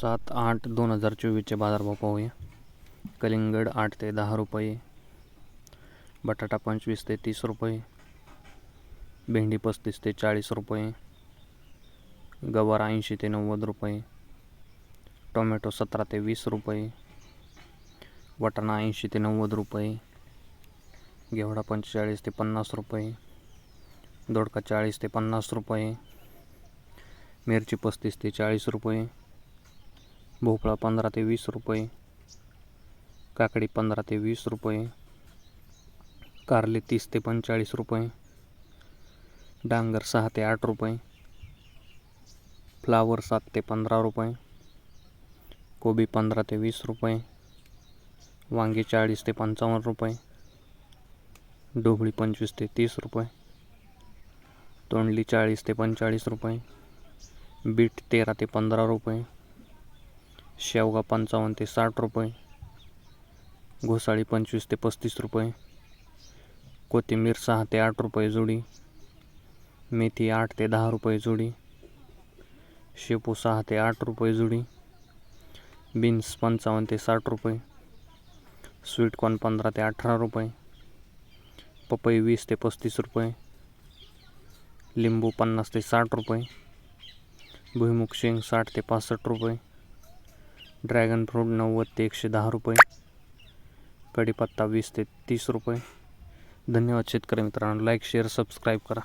सात आठ दोन हजार चोवीसचे बाजारभाव पाहूया. कलिंगड आठ ते दहा रुपये. बटाटा पंचवीस ते तीस रुपये. भेंडी पस्तीस ते चाळीस रुपये. गवार ऐंशी ते नव्वद रुपये. टोमॅटो सतरा ते वीस रुपये. वाटाणा ऐंशी ते नव्वद रुपये. घेवडा पंचेचाळीस ते पन्नास रुपये. दोडका चाळीस ते पन्नास रुपये. मिरची पस्तीस ते चाळीस रुपये. भोपळा पंधरा ते वीस रुपये. काकडी पंधरा ते वीस रुपये. कारले तीस ते पंचेचाळीस रुपये. डांगर सहा ते आठ रुपये. फ्लावर सात ते पंधरा रुपये. कोबी पंधरा ते वीस रुपये. वांगी चाळीस ते पंचावन्न रुपये. ढोबळी पंचवीस ते तीस रुपये. तोंडली चाळीस ते पंचेचाळीस रुपये. बीट तेरा ते पंधरा रुपये. शेवगा पंचावन्न ते साठ रुपये. घोसाळी पंचवीस ते पस्तीस रुपये. कोथिंबीर सहा ते आठ रुपये जोडी. मेथी आठ ते दहा रुपये जोडी. शेपू सहा ते आठ रुपये जोडी. बीन्स पंचावन्न ते साठ रुपये. स्वीटकॉर्न पंधरा ते अठरा रुपये. पपई वीस ते पस्तीस रुपये. लिंबू पन्नास ते साठ रुपये. भुईमुग शेंग साठ ते पासष्ट रुपये. ड्रॅगन फ्रूट नव्वद ते एकशे दहा रुपये. कढीपत्ता वीस ते तीस रुपये. धन्यवाद शेतकरी मित्रांनो. लाईक शेअर सबस्क्राईब करा.